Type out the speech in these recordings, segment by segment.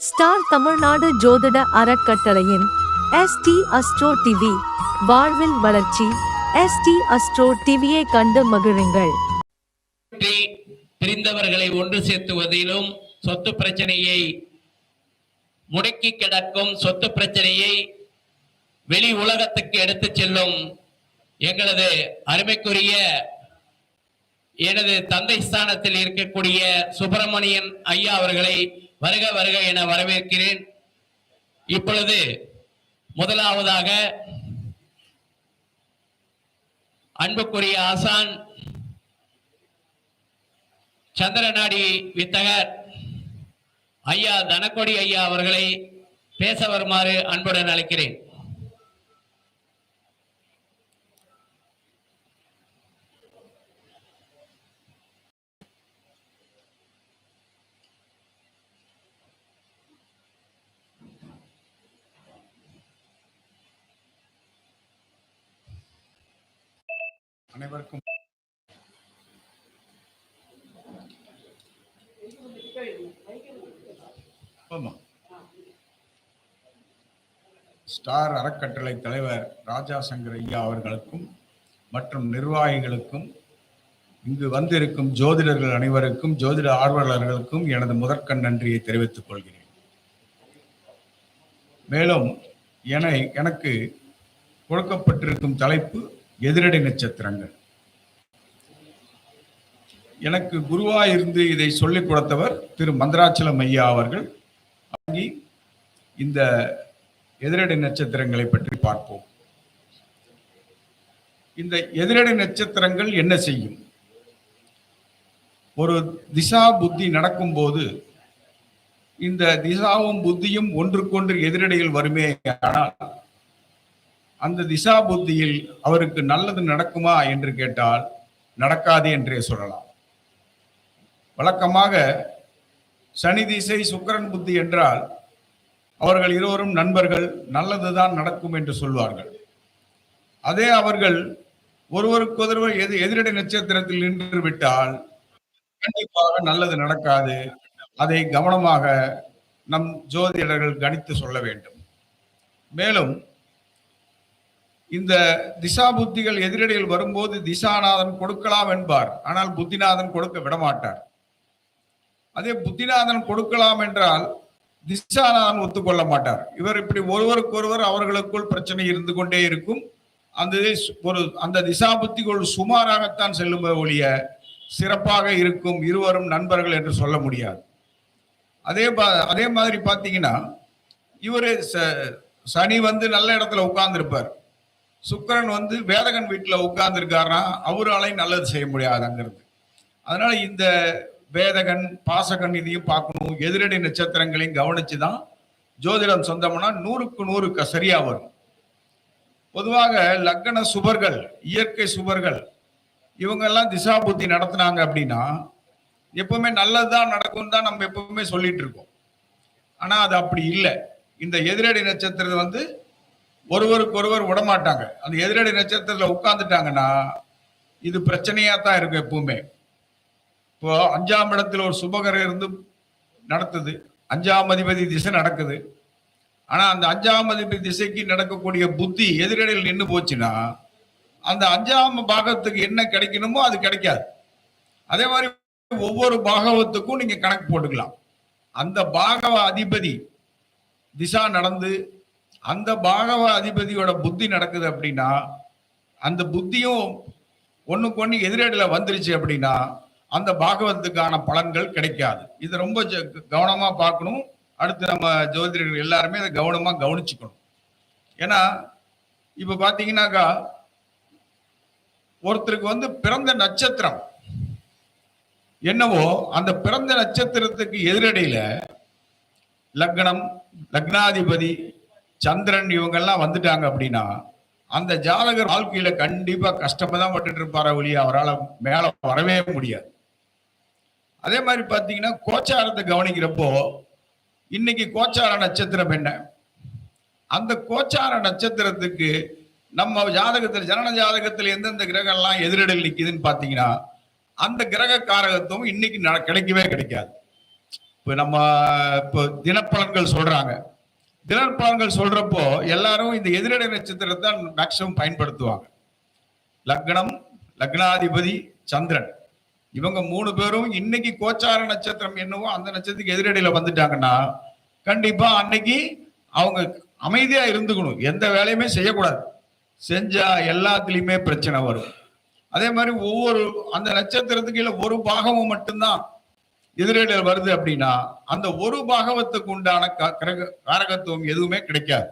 Star Tamil Nadu ஜோதிட அறக்கட்டளையின் ST astro TV வாழ்வில் வளர்ச்சி எஸ்டி அஸ்ட்ரோ டிவியை கண்டு மகிழுங்கள். பிரிந்தவர்களை ஒன்று சேர்த்துவதிலும் சொத்து பிரச்சனையை முடக்கி கிடக்கும் சொத்து பிரச்சனையை வெளி உலகத்துக்கு எடுத்துச் செல்லும் எங்களது அருமைக்குரிய எனது தந்தை ஸ்தானத்தில் இருக்கக்கூடிய சுப்பிரமணியன் ஐயா அவர்களை வருக வருக என வரவேற்கிறேன். இப்பொழுது முதலாவதாக அன்புக்குரிய ஆசான் சந்திரநாடி வித்தகர் ஐயா தனக்கொடி ஐயா அவர்களை பேச வருமாறு அன்புடன் அழைக்கிறேன். அனைவருக்கும் ஆமா. ஸ்டார் அறக்கட்டளை தலைவர் ராஜா சங்கர் ஐயா அவர்களுக்கும் மற்றும் நிர்வாகிகளுக்கும் இங்கு வந்திருக்கும் ஜோதிடர்கள் அனைவருக்கும் ஜோதிட ஆர்வலர்களுக்கும் எனது முதற்கண் நன்றியை தெரிவித்துக் கொள்கிறேன் மேலும் என எனக்கு கொடுக்கப்பட்டிருக்கும் தலைப்பு எதிரடை நட்சத்திரங்கள். எனக்கு குருவா இருந்து இதை சொல்லிக் கொடுத்தவர் திரு மந்திராச்சலம் ஐயா அவர்கள். இந்த எதிரடை நட்சத்திரங்களை பற்றி பார்ப்போம். இந்த எதிரடை நட்சத்திரங்கள் என்ன செய்யும்? ஒரு திசா புத்தி நடக்கும்போது இந்த திசாவும் புத்தியும் ஒன்றுக்கொன்று எதிரடையில் வருமே ஆனால் அந்த திசா புத்தியில் அவருக்கு நல்லது நடக்குமா என்று கேட்டால் நடக்காது என்றே சொல்லலாம். வழக்கமாக சனி திசை சுக்கிரன் புத்தி என்றால் அவர்கள் இருவரும் நண்பர்கள் நல்லதுதான் நடக்கும் என்று சொல்வார்கள். அதே அவர்கள் ஒருவருக்கொருவர் எது எதிரடை நட்சத்திரத்தில் நின்று விட்டால் கண்டிப்பாக நல்லது நடக்காது. அதை கவனமாக நம் ஜோதிடர்கள் கணித்து சொல்ல வேண்டும். மேலும் இந்த திசா புத்திகள் எதிரடியில் வரும்போது திசாநாதன் கொடுக்கலாம் என்பார். ஆனால் புத்திநாதன் கொடுக்க விடமாட்டார். அதே புத்திநாதன் கொடுக்கலாம் என்றால் திசாநாதன் ஒத்துக்கொள்ள மாட்டார். இவர் இப்படி ஒருவருக்கொருவர் அவர்களுக்குள் பிரச்சனை இருந்து கொண்டே இருக்கும். அந்த ஒரு அந்த திசா புத்திகள் சுமாராகத்தான் செல்லும் ஒழிய சிறப்பாக இருக்கும் இருவரும் நண்பர்கள் என்று சொல்ல முடியாது. அதே பா- அதே மாதிரி பார்த்தீங்கன்னா இவர் ச- சனி வந்து நல்ல இடத்துல உட்கார்ந்துருப்பார். சுக்கரன் வந்து வேதகன் வீட்டில் உட்கார்ந்துருக்காருன்னா அவராலையும் நல்லது செய்ய முடியாதுங்கிறது அதனால இந்த வேதகன் பாசகன் இதையும் பார்க்கணும். எதிரடி நட்சத்திரங்களையும் கவனிச்சு தான் ஜோதிடம் சொந்தம்னா நூறுக்கு நூறு க- சரியா வரும். பொதுவாக லக்கண சுபர்கள் இயற்கை சுபர்கள் இவங்கெல்லாம் திசா புத்தி நடத்துனாங்க அப்படின்னா எப்பவுமே நல்லதுதான் நடக்கும் தான் நம்ம எப்பவுமே சொல்லிட்டு இருக்கோம். ஆனால் அது அப்படி இல்லை. இந்த எதிரடி நட்சத்திரம் வந்து ஒருவருக்கு ஒருவர் விடமாட்டாங்க. அந்த எதிரடி நட்சத்திரத்தில் உட்காந்துட்டாங்கன்னா இது பிரச்சனையா தான் இருக்கும் எப்பவுமே. இப்போ அஞ்சாம் இடத்துல ஒரு சுபகரை இருந்து நடத்துது. அஞ்சாம் அதிபதி திசை நடக்குது. ஆனால் அந்த அஞ்சாம் அதிபதி திசைக்கு நடக்கக்கூடிய புத்தி எதிரடியில் நின்று போச்சுன்னா அந்த அஞ்சாம் பாகத்துக்கு என்ன கிடைக்கணுமோ அது கிடைக்காது. அதே மாதிரி ஒவ்வொரு பாகவத்துக்கும் நீங்கள் கணக்கு போட்டுக்கலாம். அந்த பாகவ அதிபதி திசா நடந்து அந்த பாகவ அதிபதியோட புத்தி நடக்குது அப்படின்னா அந்த புத்தியும் ஒண்ணுக்கு ஒண்ணு எதிரடியில் வந்துருச்சு அப்படின்னா அந்த பாகவத்துக்கான பலன்கள் கிடைக்காது. இது ரொம்ப ஜ- கவனமா பார்க்கணும். அடுத்து நம்ம ஜோதிடர்கள் எல்லாருமே அதை கவனமா கவனிச்சுக்கணும். ஏன்னா இப்ப பாத்தீங்கன்னாக்கா ஒருத்தருக்கு வந்து பிறந்த நட்சத்திரம் என்னவோ அந்த பிறந்த நட்சத்திரத்துக்கு எதிரடியில லக்னம் லக்னாதிபதி சந்திரன் இவங்கெல்லாம் வந்துட்டாங்க அப்படின்னா அந்த ஜாதகர் வாழ்க்கையில கண்டிப்பா கஷ்டமா தான் பட்டுட்டு இருப்பார ஒழிய அவரால் மேல வரவே முடியாது. அதே மாதிரி பார்த்தீங்கன்னா கோச்சாரத்தை கவனிக்கிறப்போ இன்னைக்கு கோச்சார நட்சத்திரம் என்ன? அந்த கோச்சார நட்சத்திரத்துக்கு நம்ம ஜாதகத்தில் ஜனன ஜாதகத்தில் எந்தெந்த கிரகம்லாம் எதிரிடல் நிக்குதுன்னு பார்த்தீங்கன்னா அந்த கிரக காரகத்துவம் இன்னைக்கு கிடைக்கவே கிடைக்காது. இப்போ நம்ம இப்போ தினப்பலன்கள் சொல்றாங்க. தினப்பலன்கள் சொல்றப்போ எல்லாரும் இந்த எதிரடை நட்சத்திரத்தை தான் மேக்சிமம் பயன்படுத்துவாங்க. லக்னம் லக்னாதிபதி சந்திரன். இவங்க மூணு பேரும் இன்னைக்கு கோச்சார நட்சத்திரம் என்னவோ அந்த நட்சத்திரத்துக்கு எதிரடையில வந்துட்டாங்கன்னா கண்டிப்பா அன்னைக்கு அவங்க அமைதியா இருந்துக்கணும். எந்த வேலையுமே செய்யக்கூடாது. செஞ்சா எல்லாத்துலயுமே பிரச்சனை வரும். அதே மாதிரி ஒவ்வொரு அந்த நட்சத்திரத்துக்கு இல்ல ஒரு பாகமும் மட்டும்தான். எதிரடையில் வருது அப்படின்னா அந்த ஒரு பாகவத்துக்கு உண்டான க- கிரக- காரகத்துவம் எதுவுமே கிடைக்காது.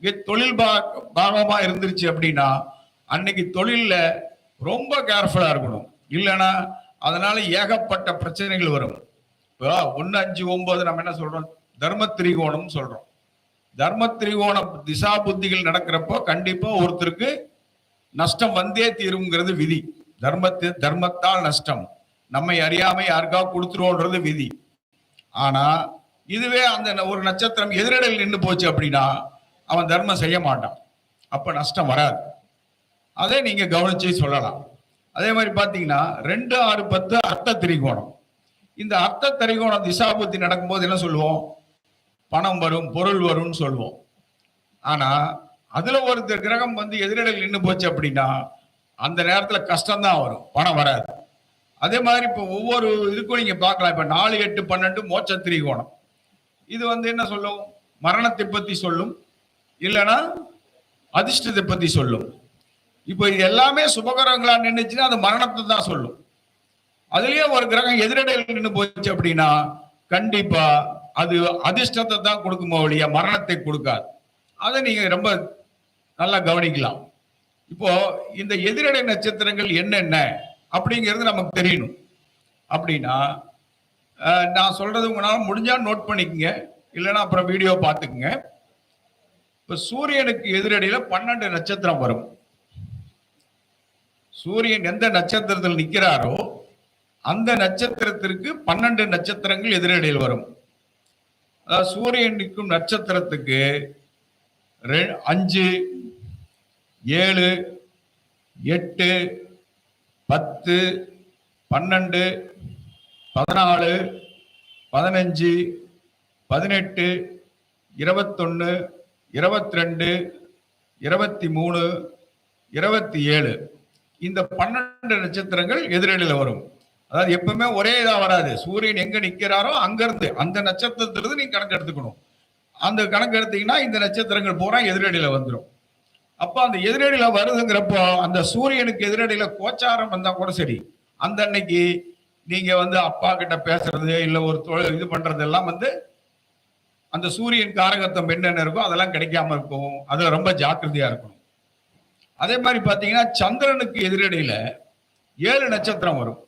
இங்கே தொழில் பா பாகமா இருந்துருச்சு அப்படின்னா அன்னைக்கு தொழில்ல ரொம்ப கேர்ஃபுல்லா இருக்கணும். இல்லைன்னா அதனால ஏகப்பட்ட பிரச்சனைகள் வரும். இப்போ ஒன்னு அஞ்சு ஒன்பது நம்ம என்ன சொல்றோம்? தர்ம திரிகோணம் சொல்றோம். தர்ம திரிகோண திசா புத்திகள் நடக்கிறப்போ கண்டிப்பா ஒருத்தருக்கு நஷ்டம் வந்தே தீருங்கிறது விதி. தர்மத்து தர்மத்தால் நஷ்டம். நம்மை அறியாமை யாருக்காவது கொடுத்துருவோன்றது விதி. ஆனா இதுவே அந்த ந- ஒரு நட்சத்திரம் எதிரடையில் நின்று போச்சு அப்படின்னா அவன் தர்மம் செய்ய மாட்டான். அப்ப நஷ்டம் வராது. அதை நீங்க கவனிச்சு சொல்லலாம். அதே மாதிரி பாத்தீங்கன்னா ரெண்டு ஆறு பத்து அர்த்த திரிகோணம். இந்த அர்த்த திரிகோணம் திசாபுத்தி நடக்கும்போது என்ன சொல்லுவோம்? பணம் வரும் பொருள் வரும்னு சொல்லுவோம். ஆனா அதுல ஒரு கிரகம் வந்து எதிரடையில் நின்று போச்சு அப்படின்னா அந்த நேரத்துல கஷ்டம்தான் வரும். பணம் வராது. அதே மாதிரி இப்போ ஒவ்வொரு இதுக்கும் நீங்க பார்க்கலாம். இப்ப நாலு எட்டு பன்னெண்டு மோட்ச திரிகோணம் இது வந்து என்ன சொல்லும்? மரணத்தை பத்தி சொல்லும். இல்லைன்னா அதிர்ஷ்டத்தை பத்தி சொல்லும். இப்போ இது எல்லாமே சுபகரங்களா நின்றுச்சுன்னா அது மரணத்தை தான் சொல்லும். அதுலயே ஒரு கிரகம் எதிரடையில் நின்று போச்சு அப்படின்னா கண்டிப்பா அது அதிர்ஷ்டத்தை தான் கொடுக்குமோ ஒழிய மரணத்தை கொடுக்காது. அதை நீங்க ரொம்ப நல்லா கவனிக்கலாம். இப்போ இந்த எதிரடை நட்சத்திரங்கள் என்னென்ன? அப்படிங்கிறது நமக்கு தெரியணும். அப்படின்னா நான் சொல்றது உங்களால முடிஞ்சா நோட் பண்ணிக்கங்க. இல்லைன்னா அப்புறம் வீடியோ பார்த்துக்குங்க. இப்போ சூரியனுக்கு எதிரடியில் பன்னெண்டு நட்சத்திரம் வரும். சூரியன் எந்த நட்சத்திரத்தில் நிற்கிறாரோ அந்த நட்சத்திரத்திற்கு பன்னெண்டு நட்சத்திரங்கள் எதிரடியில் வரும். அதாவது சூரியன் நிற்கும் நட்சத்திரத்துக்கு ரெ- அஞ்சு ஏழு எட்டு பத்து பன்னெண்டு பதினாலு பதினஞ்சு பதினெட்டு இருபத்தொன்னு இருபத்தி ரெண்டு இருபத்தி மூணு இருபத்தி ஏழு இந்த பன்னெண்டு நட்சத்திரங்கள் எதிரடியில் வரும். அதாவது எப்பவுமே ஒரே இதாக வராது. சூரியன் எங்க நிற்கிறாரோ அங்கிருந்து. அந்த நட்சத்திரத்திலிருந்து நீங்க கணக்கு எடுத்துக்கணும். அந்த கணக்கு எடுத்தீங்கன்னா இந்த நட்சத்திரங்கள் பூரா எதிரணியில் வந்துடும் அப்ப அந்த எதிரடியில வருதுங்கிறப்போ அந்த சூரியனுக்கு எதிரடியில கோச்சாரம் வந்தா கூட சரி. அந்த அன்னைக்கு நீங்க வந்து அப்பா கிட்ட பேசுறது இல்ல ஒரு தொழில் இது பண்றது எல்லாம் வந்து அந்த சூரியன் காரகத்தம் என்னென்ன இருக்கோ அதெல்லாம் கிடைக்காம இருக்கும். அதுல ரொம்ப ஜாக்கிரதையா இருக்கணும். அதே மாதிரி பாத்தீங்கன்னா சந்திரனுக்கு எதிரடியில ஏழு நட்சத்திரம் வரும்.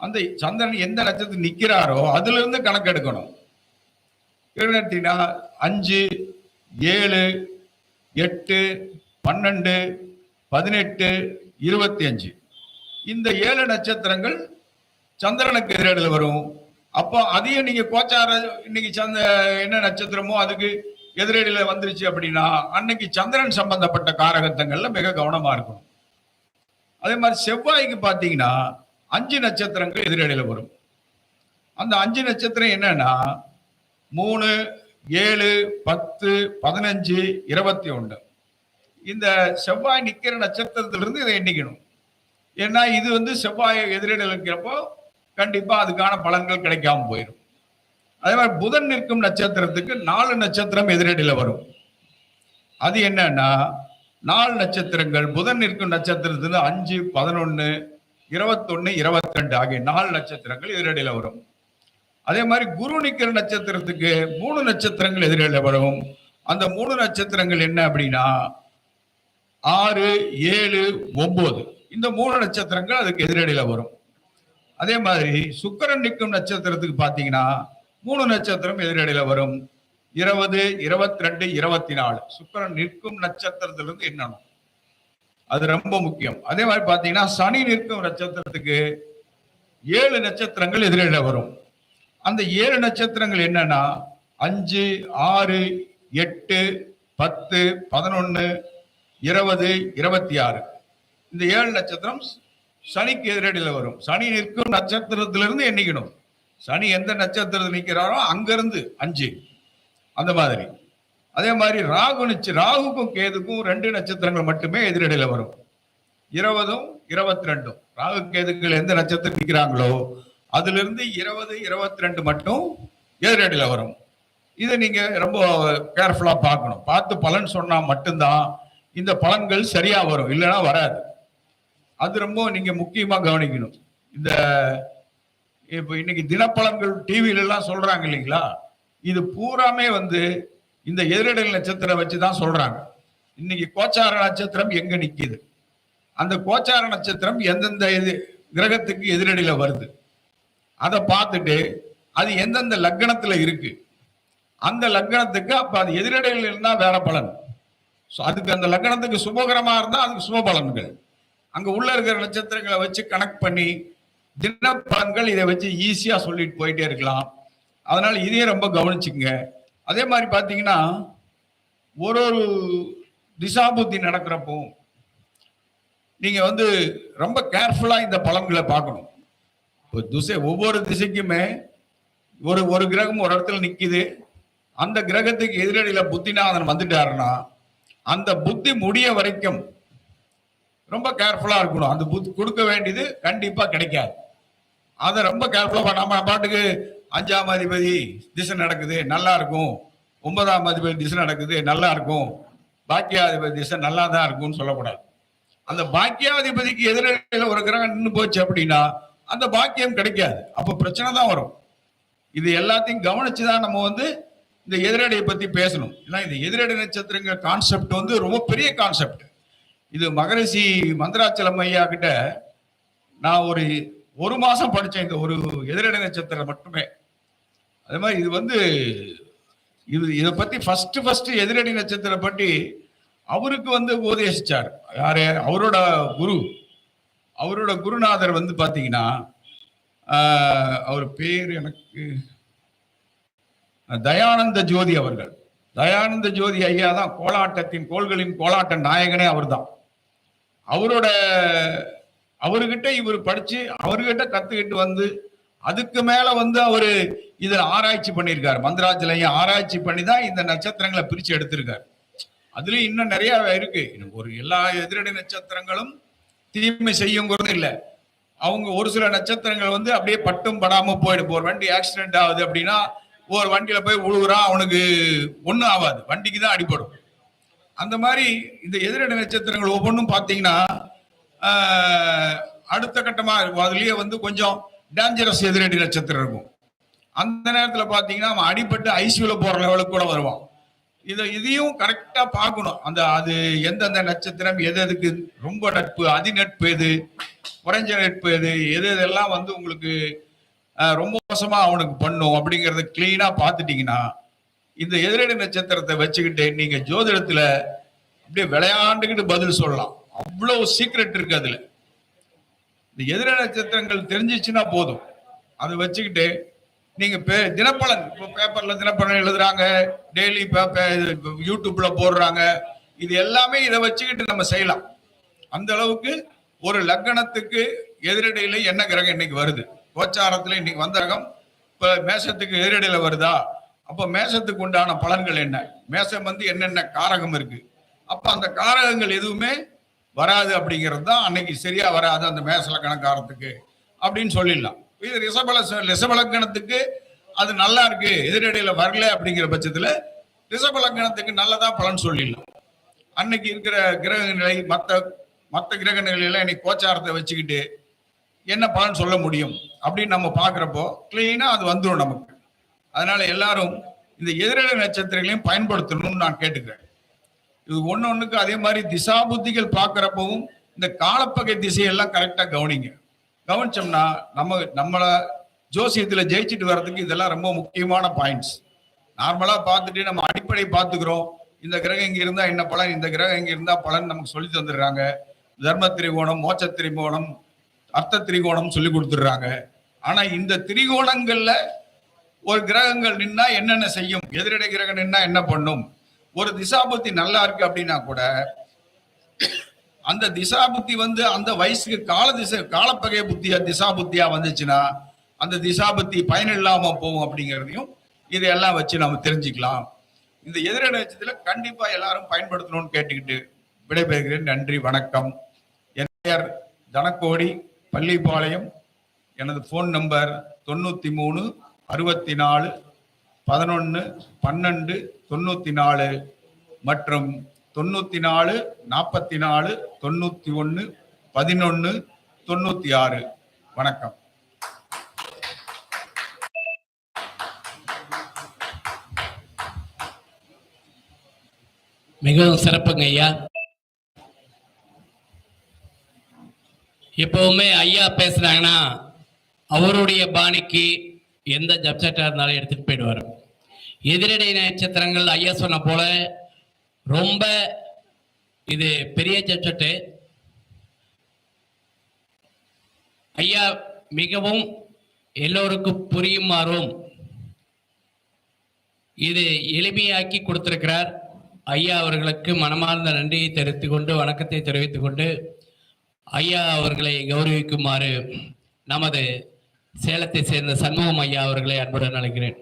அந்த சந்திரன் எந்த நட்சத்திரம் நிக்கிறாரோ அதுல இருந்து கணக்கு எடுத்தீங்கன்னா அஞ்சு ஏழு எட்டு பன்னெண்டு பதினெட்டு இருபத்தி அஞ்சு இந்த ஏழு நட்சத்திரங்கள் சந்திரனுக்கு எதிரடியில் வரும். அப்போ அதையும் நீங்கள் கோச்சார இன்னைக்கு சந்த என்ன நட்சத்திரமோ அதுக்கு எதிரடியில் வந்துருச்சு அப்படின்னா அன்னைக்கு சந்திரன் சம்பந்தப்பட்ட காரகத்தங்கள்ல மிக கவனமாக இருக்கணும். அதே மாதிரி செவ்வாய்க்கு பார்த்தீங்கன்னா அஞ்சு நட்சத்திரங்கள் எதிரடியில் வரும். அந்த அஞ்சு நட்சத்திரம் என்னன்னா மூணு ஏழு பத்து பதினஞ்சு இருபத்தி ஒன்று. இந்த செவ்வாய் நிற்கிற நட்சத்திரத்திலிருந்து இதை எண்ணிக்கணும். ஏன்னா இது வந்து செவ்வாய் எதிரிடல் இருக்கிறப்போ கண்டிப்பாக அதுக்கான பலன்கள் கிடைக்காம போயிடும் அதே மாதிரி புதன் நிற்கும் நட்சத்திரத்துக்கு நாலு நட்சத்திரம் எதிரடியில் வரும். அது என்னன்னா நாலு நட்சத்திரங்கள் புதன் நிற்கும் நட்சத்திரத்துல அஞ்சு பதினொன்று இருபத்தொன்னு இருபத்தி ரெண்டு ஆகிய நாலு நட்சத்திரங்கள் எதிரடியில் வரும். அதே மாதிரி குரு நிக்கிற நட்சத்திரத்துக்கு மூணு நட்சத்திரங்கள் எதிரில வரும். அந்த மூணு நட்சத்திரங்கள் என்ன அப்படின்னா ஆறு ஏழு ஒன்பது இந்த மூணு நட்சத்திரங்கள் அதுக்கு எதிரடியில வரும். அதே மாதிரி சுக்கரன் நிற்கும் நட்சத்திரத்துக்கு பார்த்தீங்கன்னா மூணு நட்சத்திரம் எதிரடியில வரும். இருபது இருபத்தி ரெண்டு இருபத்தி நாலு சுக்கரன் நிற்கும் நட்சத்திரத்திலிருந்து எண்ணணும். அது ரொம்ப முக்கியம். அதே மாதிரி பார்த்தீங்கன்னா சனி நிற்கும் நட்சத்திரத்துக்கு ஏழு நட்சத்திரங்கள் எதிரில வரும். அந்த ஏழு நட்சத்திரங்கள் என்னன்னா அஞ்சு ஆறு எட்டு பத்து பதினொன்னு இருபது இருபத்தி ஆறு இந்த ஏழு நட்சத்திரம் சனிக்கு எதிரடியில் வரும். சனி நிற்கும் நட்சத்திரத்திலிருந்து எண்ணிக்கணும். சனி எந்த நட்சத்திரத்தில் நிற்கிறாரோ அங்கிருந்து அஞ்சு. அந்த மாதிரி. அதே மாதிரி ராகு நிச்சு ராகுக்கும் கேதுக்கும் ரெண்டு நட்சத்திரங்கள் மட்டுமே எதிரடியில் வரும். இருபதும் இருபத்தி ரெண்டும். ராகு கேதுக்கள் எந்த நட்சத்திரம் நிற்கிறாங்களோ அதுல இருந்து இருபது இருபத்தி ரெண்டு மட்டும் எதிரடியில் வரும். இதை நீங்க ரொம்ப கேர்ஃபுல்லா பார்க்கணும். பார்த்து பலன் சொன்னா மட்டும்தான் இந்த பலன்கள் சரியா வரும். இல்லைன்னா வராது. அது ரொம்ப நீங்க முக்கியமா கவனிக்கணும். இந்த இப்போ இன்னைக்கு தினப்பலன்கள் டிவியில எல்லாம் சொல்றாங்க இல்லைங்களா? இது பூராமே வந்து இந்த எதிரடல் நட்சத்திரம் வச்சு தான் சொல்றாங்க. இன்னைக்கு கோச்சார நட்சத்திரம் எங்க நிக்குது? அந்த கோச்சார நட்சத்திரம் எந்தெந்த இது கிரகத்துக்கு எதிரடியில வருது? அதை பார்த்துட்டு அது எந்தெந்த லக்னத்துல இருக்கு? அந்த லக்னத்துக்கு அப்ப அது எதிரடையில் இருந்தா வேற பலன். ஸோ அதுக்கு அந்த லக்னத்துக்கு சுபகரமா இருந்தா அதுக்கு சுப பலன்கள். அங்க உள்ள இருக்கிற நட்சத்திரங்களை வச்சு கனெக்ட் பண்ணி தின பலன்கள் இதை வச்சு ஈஸியா சொல்லிட்டு போயிட்டே இருக்கலாம். அதனால இதையும் ரொம்ப கவனிச்சுங்க அதே மாதிரி பார்த்தீங்கன்னா ஒரு ஒரு திசாபுத்தி நடக்கிறப்போ நீங்க வந்து ரொம்ப கேர்ஃபுல்லா இந்த பலன்களை பார்க்கணும். திசை ஒவ்வொரு திசைக்குமே ஒரு ஒரு கிரகம் ஒரு இடத்துல நிற்கிது அந்த கிரகத்துக்கு எதிரடியில் புத்திநாதன் வந்துட்டாருன்னா அந்த புத்தி முடிய வரைக்கும் ரொம்ப கேர்ஃபுல்லாக இருக்கணும். அந்த புத்தி கொடுக்க வேண்டியது கண்டிப்பாக கிடைக்காது. அதை ரொம்ப கேர்ஃபுல்லாக நம்ம பாட்டுக்கு அஞ்சாம் அதிபதி திசை நடக்குது நல்லா இருக்கும். ஒன்பதாம் அதிபதி திசை நடக்குது நல்லா இருக்கும். பாக்கியாதிபதி திசை நல்லா தான் இருக்கும்னு சொல்லக்கூடாது. அந்த பாக்கியாதிபதிக்கு எதிரில் ஒரு கிரகம் நின்று போச்சு அப்படின்னா அந்த பாக்கியம் கிடைக்காது. அப்ப பிரச்சனை தான் வரும். இது எல்லாத்தையும் கவனிச்சு தான் நம்ம வந்து இந்த எதிரடையை பத்தி பேசணும். ஏன்னா இந்த எதிரடை நட்சத்திரங்கிற கான்செப்ட் வந்து ரொம்ப பெரிய கான்செப்ட் இது மகரிஷி மந்திராச்சலம் ஐயா கிட்ட நான் ஒரு ஒரு மாசம் படிச்சேன் இந்த ஒரு எதிரடை நட்சத்திரம் மட்டுமே. அதே மாதிரி இது வந்து இது இதை பத்தி ஃபர்ஸ்ட் ஃபர்ஸ்ட் எதிரடி நட்சத்திரம் பற்றி அவருக்கு வந்து உபதேசிச்சார். யாரு? அவரோட குரு. அவரோட குருநாதர் வந்து பார்த்தீங்கன்னா அவர் பேர் எனக்கு தயானந்த ஜோதி அவர்கள். தயானந்த ஜோதி ஐயா தான் கோலாட்டத்தின் கோள்களின் கோலாட்ட நாயகனே அவர்தான். அவரோட அவர்கிட்ட இவர் படிச்சு அவர்கிட்ட கத்துக்கிட்டு வந்து அதுக்கு மேல வந்து அவரு இதுல ஆராய்ச்சி பண்ணியிருக்காரு. மந்திராஜலையும் ஆராய்ச்சி பண்ணி தான் இந்த நட்சத்திரங்களை பிரிச்சு எடுத்திருக்காரு. அதுலயும் இன்னும் நிறைய இருக்கு. ஒரு எல்லா எதிரடி நட்சத்திரங்களும் தீமை செய்யுங்கிறது இல்லை. அவங்க ஒரு சில நட்சத்திரங்கள் வந்து அப்படியே பட்டும் படாம போயிடும் ஒரு வண்டி ஆக்சிடென்ட் ஆகுது அப்படின்னா ஒரு வண்டியில போய் உழுகுறான் அவனுக்கு ஒண்ணும் ஆகாது. வண்டிக்கு தான் அடிபடும். அந்த மாதிரி இந்த எதிரடை நட்சத்திரங்கள் ஒவ்வொன்றும் பார்த்தீங்கன்னா அடுத்த கட்டமா இருக்கும். அதுலயே வந்து கொஞ்சம் டேஞ்சரஸ் எதிரடி நட்சத்திரம் இருக்கும். அந்த நேரத்தில் பார்த்தீங்கன்னா அவன் அடிபட்டு ஐசியூல போற லெவலுக்கு கூட வருவான். இதை இதையும் கரெக்டா பார்க்கணும். அந்த அது எந்தெந்த நட்சத்திரம் எது எதுக்கு ரொம்ப நட்பு அதி நட்பு எது குறைஞ்ச நட்பு எது எது எதெல்லாம் வந்து உங்களுக்கு ரொம்ப மோசமா அவனுக்கு பண்ணும் அப்படிங்கறத கிளீனா பார்த்துட்டீங்கன்னா இந்த எதிரடி நட்சத்திரத்தை வச்சுக்கிட்டு நீங்க ஜோதிடத்துல அப்படியே விளையாண்டுக்கிட்டு பதில் சொல்லலாம். அவ்வளவு சீக்ரெட் இருக்கு அதுல. இந்த எதிர நட்சத்திரங்கள் தெரிஞ்சிச்சுன்னா போதும். அதை வச்சுக்கிட்டு நீங்க பே- தினப்பலன். இப்போ பேப்பர்ல தினப்பலன் எழுதுறாங்க. டெய்லி யூடியூப்ல போடுறாங்க. இது எல்லாமே இதை வச்சுக்கிட்டு நம்ம செய்யலாம். அந்த அளவுக்கு ஒரு லக்கணத்துக்கு எதிரடையில என்ன கிரகம் இன்னைக்கு வருது? கோச்சாரத்துல இன்னைக்கு வந்த ரகம் இப்ப மேசத்துக்கு எதிரடையில வருதா? அப்ப மேசத்துக்கு உண்டான பலன்கள் என்ன? மேசம் வந்து என்னென்ன காரகம் இருக்கு? அப்ப அந்த காரகங்கள் எதுவுமே வராது அப்படிங்கிறது தான் அன்னைக்கு சரியா வராது அந்த மேச லக்கணக்காரத்துக்கு அப்படின்னு சொல்லிடலாம். இது ரிஷபல ரிஷபலக்கணத்துக்கு அது நல்லா இருக்கு எதிரடையில வரல அப்படிங்கிற பட்சத்துல ரிஷபலக்கணத்துக்கு நல்லதா பலன் சொல்லிடலாம். அன்னைக்கு இருக்கிற கிரக நிலை மத்த மத்த கிரக நிலையில இன்னைக்கு கோச்சாரத்தை வச்சுக்கிட்டு என்ன பலன் சொல்ல முடியும் அப்படின்னு நம்ம பாக்குறப்போ கிளீனா அது வந்துடும் நமக்கு. அதனால எல்லாரும் இந்த எதிரடை நட்சத்திரங்களையும் பயன்படுத்தணும்னு நான் கேட்டுக்கிறேன். இது ஒன்று ஒண்ணுக்கு அதே மாதிரி திசாபுத்திகள் பார்க்குறப்பவும் இந்த காலப்பகை திசையெல்லாம் கரெக்டா கவனிங்க. கவனிச்சோம்னா நம்ம நம்மளை ஜோசியத்தில் ஜெயிச்சுட்டு வர்றதுக்கு இதெல்லாம் ரொம்ப முக்கியமான பாயிண்ட்ஸ் நார்மலாக பார்த்துட்டு நம்ம அடிப்படை பார்த்துக்கிறோம். இந்த கிரகம் இங்கே இருந்தால் என்ன பலன்? இந்த கிரகம் இங்கே இருந்தால் பலன் நமக்கு சொல்லி தந்துடுறாங்க. தர்ம திரிகோணம் மோட்ச திரிகோணம் அர்த்த திரிகோணம் சொல்லி கொடுத்துடுறாங்க. ஆனால் இந்த திரிகோணங்களில் ஒரு கிரகங்கள் நின்னா என்னென்ன செய்யும்? எதிரடை கிரகம் நின்னா என்ன பண்ணும்? ஒரு திசாபுத்தி நல்லா இருக்கு அப்படின்னா கூட அந்த திசா புத்தி வந்து அந்த வயசுக்கு கால திசை காலப்பகை புத்தியா திசாபுத்தியா வந்துச்சுன்னா அந்த திசாபத்தி பயனில்லாம போகும் அப்படிங்கிறதையும் இதையெல்லாம் வச்சு நம்ம தெரிஞ்சுக்கலாம். இந்த எதிர நட்சத்திரத்துல கண்டிப்பா எல்லாரும் பயன்படுத்தணும்னு கேட்டுக்கிட்டு விடைபெறுகிறேன். நன்றி வணக்கம். என் பெயர் தனக்கோடி பள்ளிப்பாளையம். எனது ஃபோன் நம்பர் தொண்ணூத்தி மூணு அறுபத்தி நாலு பதினொன்று பன்னெண்டு தொண்ணூத்தி நாலு மற்றும் தொண்ணூத்தி நாலு நாற்பத்தி நாலு தொண்ணூத்தி ஒன்று பதினொன்று தொண்ணூத்தி ஆறு வணக்கம். மிகவும் சிறப்புங்க ஐயா. எப்பவுமே ஐயா பேசுறாங்கன்னா அவருடைய பாணிக்கு எந்த ஜப்செட்டா இருந்தாலும் எடுத்துட்டு போயிடுவார். எதிரடை நட்சத்திரங்கள் ஐயா சொன்ன போல ரொம்ப இது பெரிய ஜப்செட்டு ஐயா மிகவும் எல்லோருக்கும் புரியுமாறும் இது எளிமையாக்கி கொடுத்திருக்கிறார். ஐயா அவர்களுக்கு மனமார்ந்த நன்றியை தெரிவித்துக் கொண்டு வணக்கத்தை தெரிவித்துக் கொண்டு ஐயா அவர்களை கௌரவிக்குமாறு நமது சேலத்தை சேர்ந்த சண்முகம் ஐயா அவர்களை அன்புடன் அழைக்கிறேன்.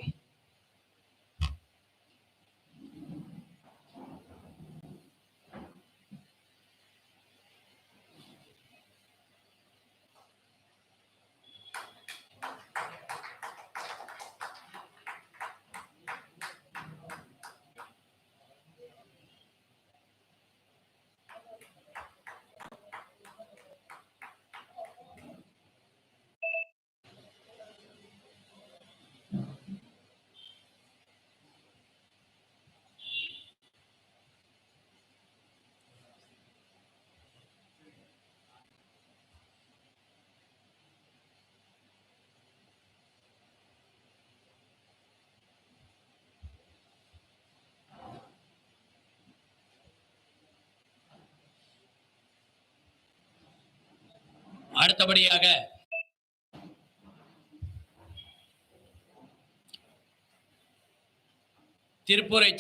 அடுத்தபடியாக திருப்பூரை